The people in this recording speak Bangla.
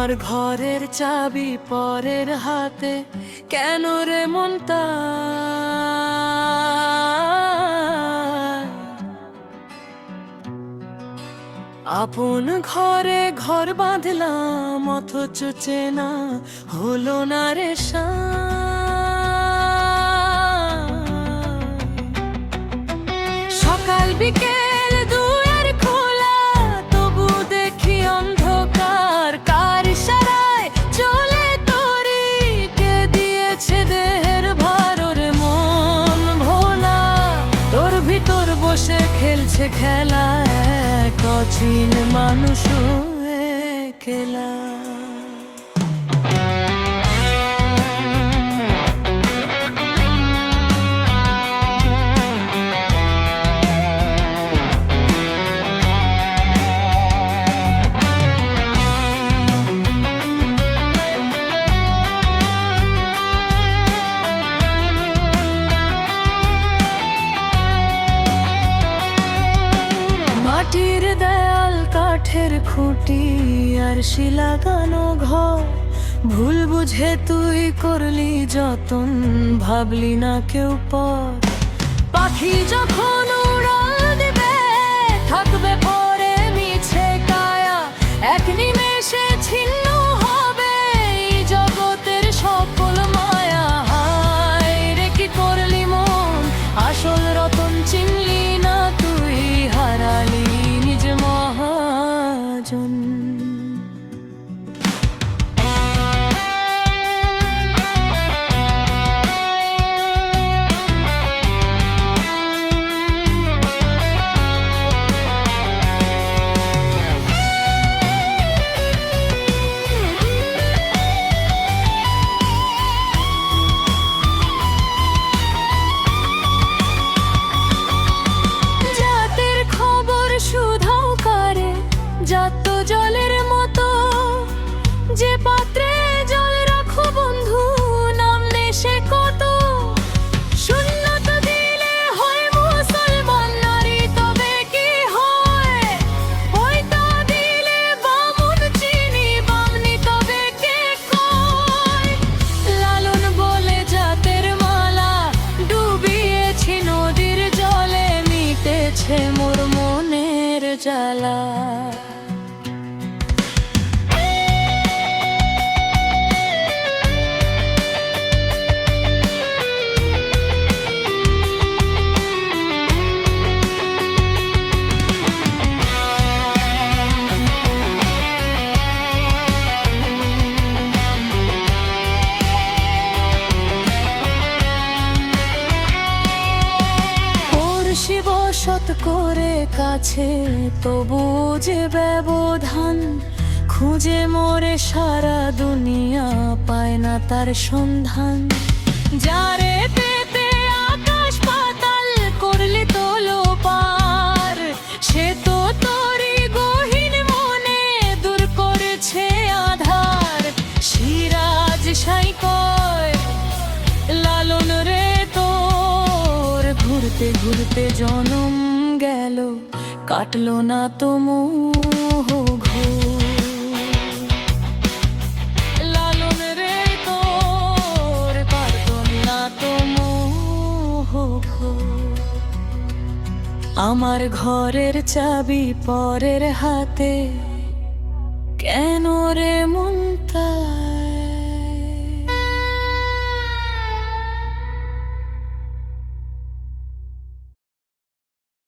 আমার ঘরের চাবি পরের হাতে, কেন রে মনটা? আপন ঘরে ঘর বাঁধলাম, অথচ চেনা হলো না রে সকাল বিকেল খেলছে খেলা কচিন মানুষ খেলা। কাঠের খুঁটি আর শিলাগানো ঘর। ভুল বুঝে তুই করলি যতন, ভাবলি না কেউ পর। পাখি যখন love. পড়শি শত করে কাছে, তবু যে ব্যবধান খুঁজে মরে সারা দুনিয়া পায় না তার সন্ধান। যারে ঘুরতে ঘুরতে জনম গেল, কাটলো না তো লালন রে তোর না তো আমার ঘরের চাবি পরের হাতে, কেন রে মন